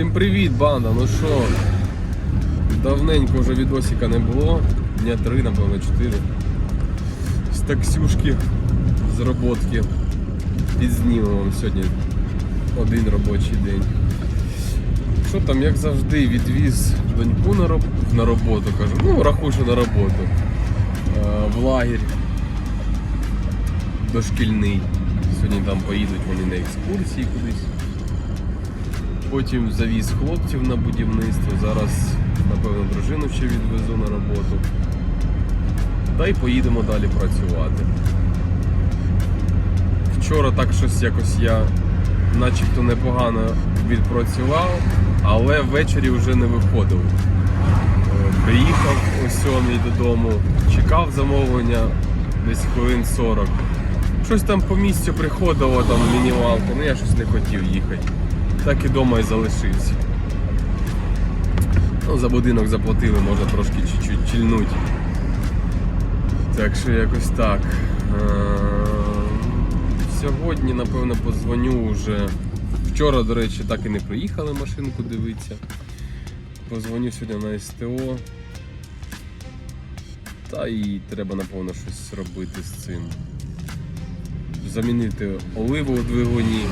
Всім привіт, банда! Ну що, давненько вже відосика не було. Дня три, напевно, чотири. З таксюшки з роботки. Підзнімемо вам сьогодні один робочий день. Що там, як завжди, відвіз доньку на, роб... на роботу, кажу, ну рахуй, що на роботу. Е, в лагерь дошкільний. Сьогодні там поїдуть вони на екскурсії кудись. Потім завіз хлопців на будівництво. Зараз, напевно, дружину ще відвезу на роботу. Та й поїдемо далі працювати. Вчора так щось якось я начебто непогано відпрацював, але ввечері вже не виходив. Е, Приїхав о сьомій додому, чекав замовлення десь хвилин 40. Щось там по місцю приходило, там мінімалка, ну я щось не хотів їхати. Так і вдома і залишився. Ну, за будинок заплатили, можна трошки чуть-чуть чільнуть. Так що якось так. Е, Сьогодні, напевно, позвоню вже. Вчора, до речі, так і не приїхали машинку дивитися. Позвоню сьогодні на СТО. Та і треба, напевно, щось робити з цим. Замінити оливу у двигуні,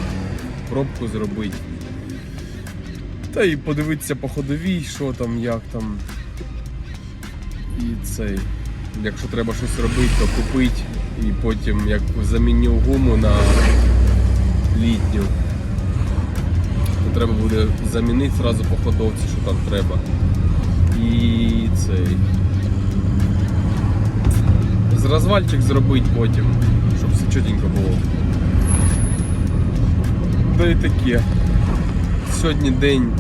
пробку зробити. Та і подивитися по ходовій, що там, як там. І цей. Якщо треба щось робити, то купити і потім як заміню гуму на літню. То треба буде замінити зразу по ходовці, що там треба. І цей. З розвальчик зробити потім, щоб все чотенько було. Да і таке. Сьогодні день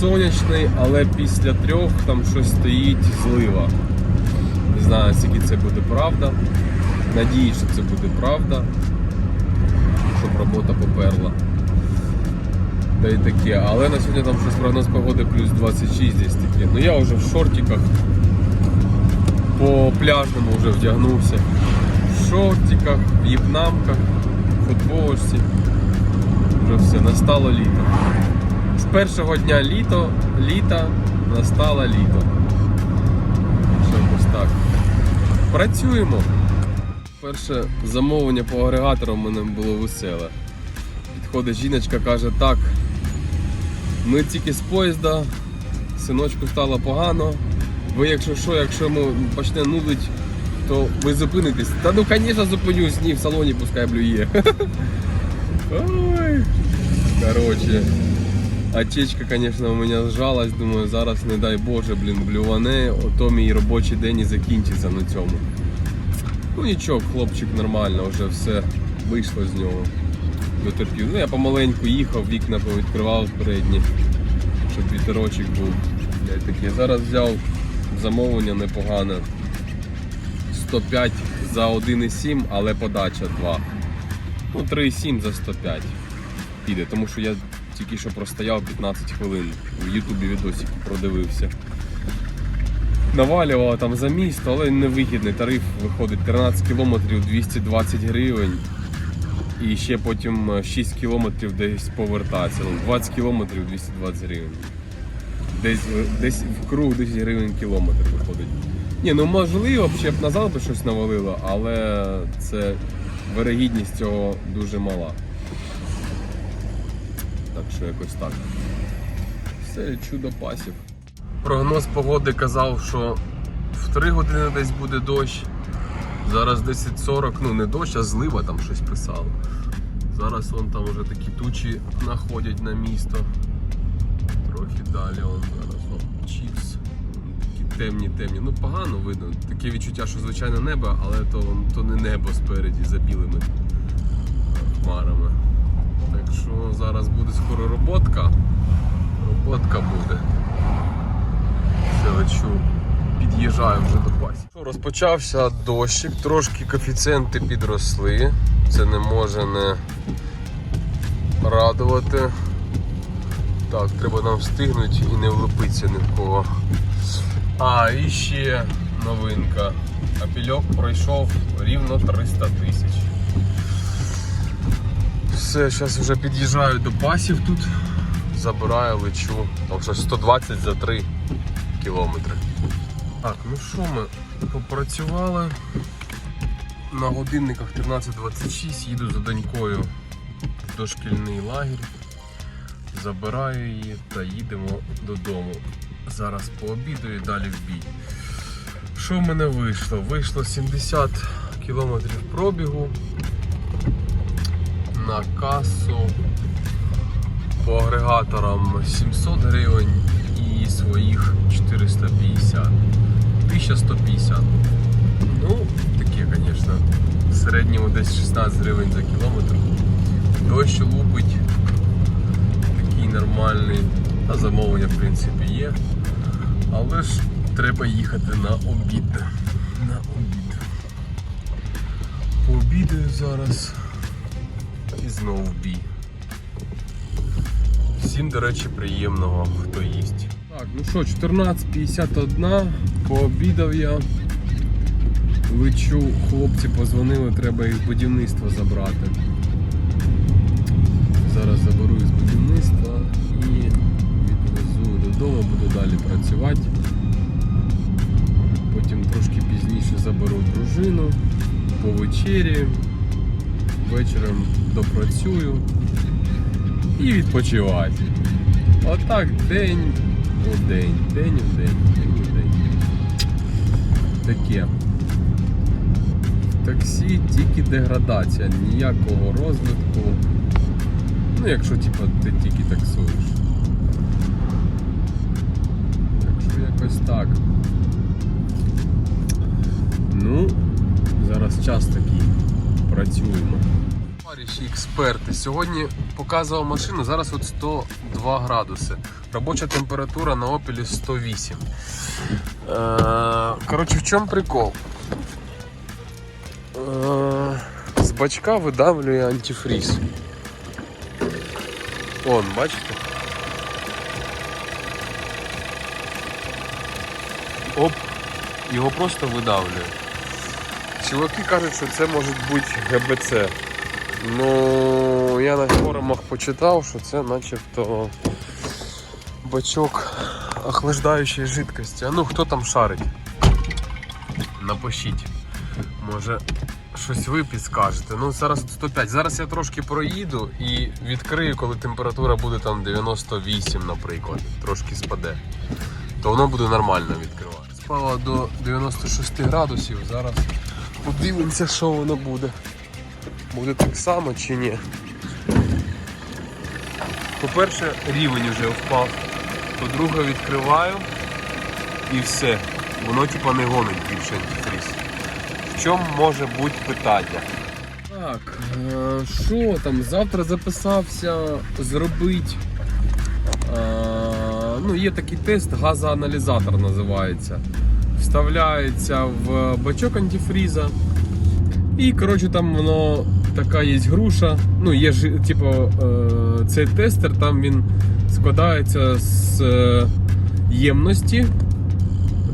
сонячний, але після трьох там щось стоїть злива. Не знаю, скільки це буде правда. Надіюсь, що це буде правда. Щоб робота поперла. Та й таке. Але на сьогодні там щось прогноз погоди плюс 26 десь таке. Ну я вже в шортиках. По пляжному вже вдягнувся. В шортиках, в в'єтнамках, в футболочці. Вже все, настало літо. З першого дня літо, літа настало літо. Що якось так. Працюємо. Перше замовлення по агрегатору в мене було веселе. Підходить жіночка, каже, так, ми тільки з поїзда, синочку стало погано. Ви якщо що, якщо йому почне нудить, то ви зупинитесь. Та ну звісно зупинюсь, ні, в салоні пускай блює. Ой. Короче. Отечка, конечно, у мене зжалась, думаю, зараз, не дай Боже, блін, блюване, ото мій робочий день і закінчиться на цьому. Ну нічого, хлопчик нормально, вже все вийшло з нього. Дотерпів. Ну я помаленьку їхав, вікна повідкривав передні, щоб вітерочок був. Я таке. Зараз взяв замовлення непогане. 105 за 1,7, але подача 2. Ну, 3,7 за 105 піде, тому що я тільки що простояв 15 хвилин. В Ютубі відосик продивився. Навалювало там за місто, але невигідний тариф виходить 13 кілометрів 220 гривень. І ще потім е, 6 кілометрів десь повертатися. Ну, 20 кілометрів 220 гривень. Десь, е, десь в круг 10 гривень кілометр виходить. Ні, ну можливо, ще б назад би щось навалило, але це вирогідність цього дуже мала. Так що якось так. Все, чудо пасів. Прогноз погоди казав, що в 3 години десь буде дощ. Зараз 10.40, ну не дощ, а злива там щось писало. Зараз вон там вже такі тучі находять на місто. Трохи далі вон зараз темні, темні. Ну погано видно. Таке відчуття, що звичайно небо, але то, то не небо спереді за білими хмарами. Так що зараз буде скоро роботка. Роботка буде. Лечу, під'їжджаю вже до пасі. Розпочався дощик, трошки коефіцієнти підросли. Це не може не радувати. Так, треба нам встигнути і не влупитися ні в кого. А, і ще новинка. Апільок пройшов рівно 300 тисяч. Все, зараз вже під'їжджаю до пасів тут. забираю, лечу. Там щось 120 за 3 кілометри. Так, ну що ми попрацювали. На годинниках 13.26 їду за донькою в дошкільний лагерь. Забираю її та їдемо додому. Зараз пообідаю і далі в бій. Що в мене вийшло? Вийшло 70 кілометрів пробігу на касу по агрегаторам 700 гривень і своїх 450. 1150. Ну, таке, звісно. В середньому десь 16 гривень за кілометр. Дощ лупить. Такий нормальний. А замовлення, в принципі, є. Але ж треба їхати на обід. На обід. Пообідаю зараз і знову бій. Всім, до речі, приємного, хто їсть. Так, ну що, 14.51, пообідав я. Лечу, хлопці позвонили, треба їх з будівництва забрати. Додому, буду далі працювати. Потім трошки пізніше заберу дружину, повечерю, вечором допрацюю і відпочивати. Отак день у день, день у день, день у день. Таке. Таксі тільки деградація, ніякого розвитку. Ну, якщо типа, ти тільки таксуєш. Якось так. Ну, зараз час такий. Працюємо. Товариші експерти, сьогодні показував машину, зараз от 102 градуси. Робоча температура на опілі 108. Е, коротше, в чому прикол? Е, з бачка видавлює антифріз. Он, бачите? Оп, його просто видавлює. Чуваки кажуть, що це може бути ГБЦ. Ну, я на форумах почитав, що це начебто бачок охлаждаючої жидкості. А ну хто там шарить? Напишіть. Може щось ви підскажете. Ну зараз 105. Зараз я трошки проїду і відкрию, коли температура буде там 98, наприклад. Трошки спаде. То воно буде нормально відкривати. Спало до 96 градусів. Зараз подивимося, що воно буде. Буде так само чи ні. По-перше, рівень вже впав. По-друге, відкриваю і все. Воно типа не гонить більше антифріз. В чому може бути питання? Так, е, що там? Завтра записався зробити. Ну, є такий тест, газоаналізатор називається. Вставляється в бачок антифріза. І коротше там воно така є груша. Ну, є ж, типу, е, цей тестер, там він складається з е, ємності.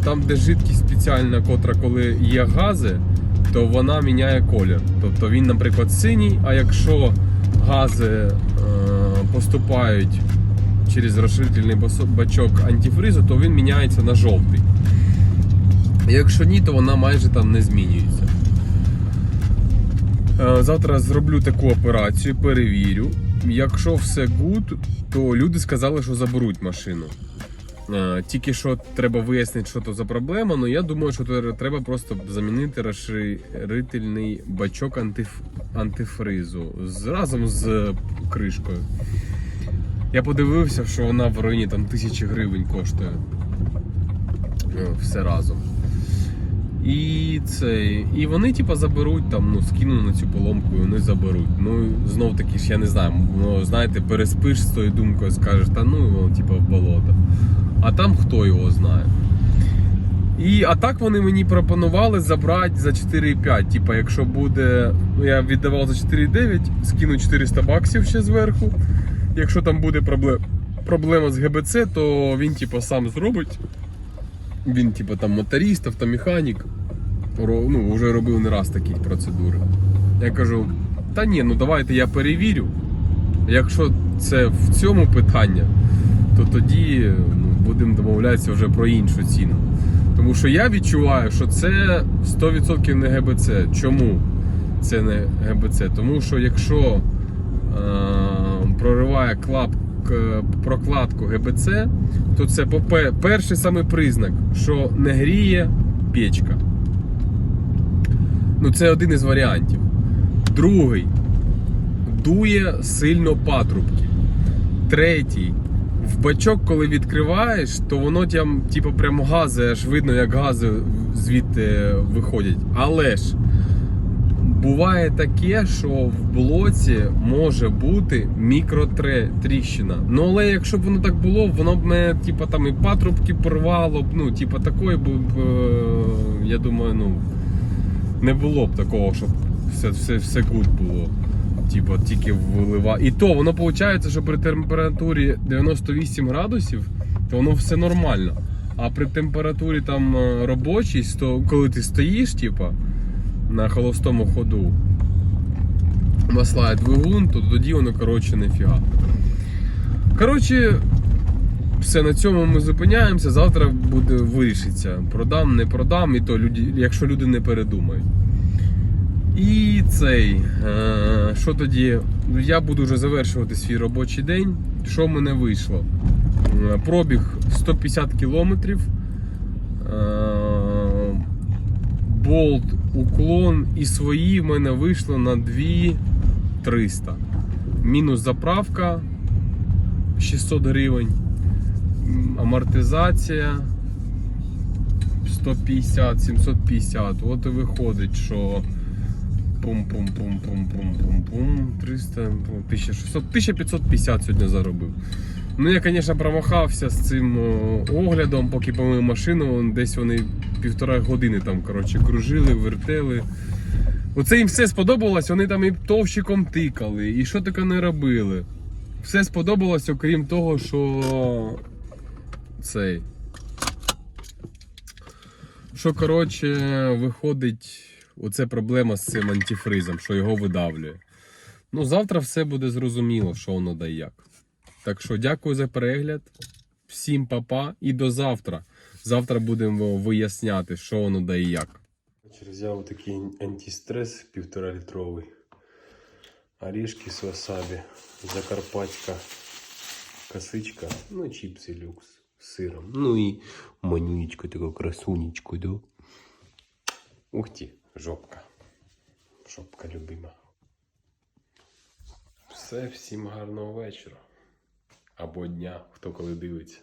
Там, де жидкість спеціальна, котра коли є гази, то вона міняє колір. Тобто він, наприклад, синій, а якщо гази е, поступають через розширительний бачок антифризу, то він міняється на жовтий. Якщо ні, то вона майже там не змінюється. Е, Завтра зроблю таку операцію, перевірю. Якщо все good, то люди сказали, що заберуть машину. Е, Тільки що треба вияснити, що то за проблема. Ну я думаю, що треба просто замінити розширительний бачок антиф... антифризу разом з кришкою. Я подивився, що вона в районі там тисячі гривень коштує. Е, Все разом. І це, і вони типа заберуть там, ну скину на цю поломку, і вони заберуть. Ну знов таки ж я не знаю. Ну, знаєте, переспиш з тою думкою, скажеш, та ну його, типа в болото. А там хто його знає. І а так вони мені пропонували забрати за 4,5. Типа, якщо буде. Ну я віддавав за 4,9, скину 400 баксів ще зверху. Якщо там буде проблема, проблема з ГБЦ, то він типа сам зробить. Він, типу, там моторист, автомеханік. Ну, вже робив не раз такі процедури. Я кажу: та ні, ну давайте я перевірю. Якщо це в цьому питання, то тоді ну, будемо домовлятися вже про іншу ціну. Тому що я відчуваю, що це 100% не ГБЦ. Чому це не ГБЦ? Тому що якщо е, прориває клап, прокладку ГБЦ, то це перший самий признак, що не гріє печка. Ну, це один із варіантів. Другий дує сильно патрубки. Третій. В бачок, коли відкриваєш, то воно там, типу, прям гази, аж видно, як гази звідти виходять. Але ж буває таке, що в блоці може бути мікротріщина. Ну, але якщо б воно так було, воно б мене, типу, там і патрубки порвало б, ну, типу, такої б, е, я думаю, ну, не було б такого, щоб все, все, все гуд було. Типа тільки вилива. І то воно виходить, що при температурі 98 градусів, то воно все нормально. А при температурі там е, робочій, коли ти стоїш, типа, на холостому ходу, маслає двигун, то тоді воно, коротше, нефіга. Коротше, все, на цьому ми зупиняємося. Завтра буде вирішиться. Продам, не продам, і то люди, якщо люди не передумають. І цей. Е, що тоді? Я буду вже завершувати свій робочий день. Що в мене вийшло? Е, Пробіг 150 кілометрів. Е, болт, уклон і свої в мене вийшло на 2300. Мінус заправка 600 гривень. Амортизація 150, 750. От і виходить, що пум-пум-пум-пум-пум-пум-пум. 300, 1600, 1550 сьогодні заробив. Ну, я, звісно, промахався з цим оглядом, поки помив машину, десь вони півтора години там, коротше, кружили, вертели. Оце їм все сподобалось, вони там і товщиком тикали, і що таке не робили. Все сподобалось, окрім того, що цей. Що, коротше, виходить, оце проблема з цим антифризом, що його видавлює. Ну, завтра все буде зрозуміло, що воно да як. Так що дякую за перегляд. Всім папа і до завтра. Завтра будемо виясняти, що воно да і як. Взяв такий антистрес півтора літровий. Орішки з васабі, закарпатська косичка, ну чіпси люкс з сиром. Ну і манюнечку, таку красунечку, да? Ух ти, жопка. Жопка любима. Все, всім гарного вечора. Або дня, хто коли дивиться.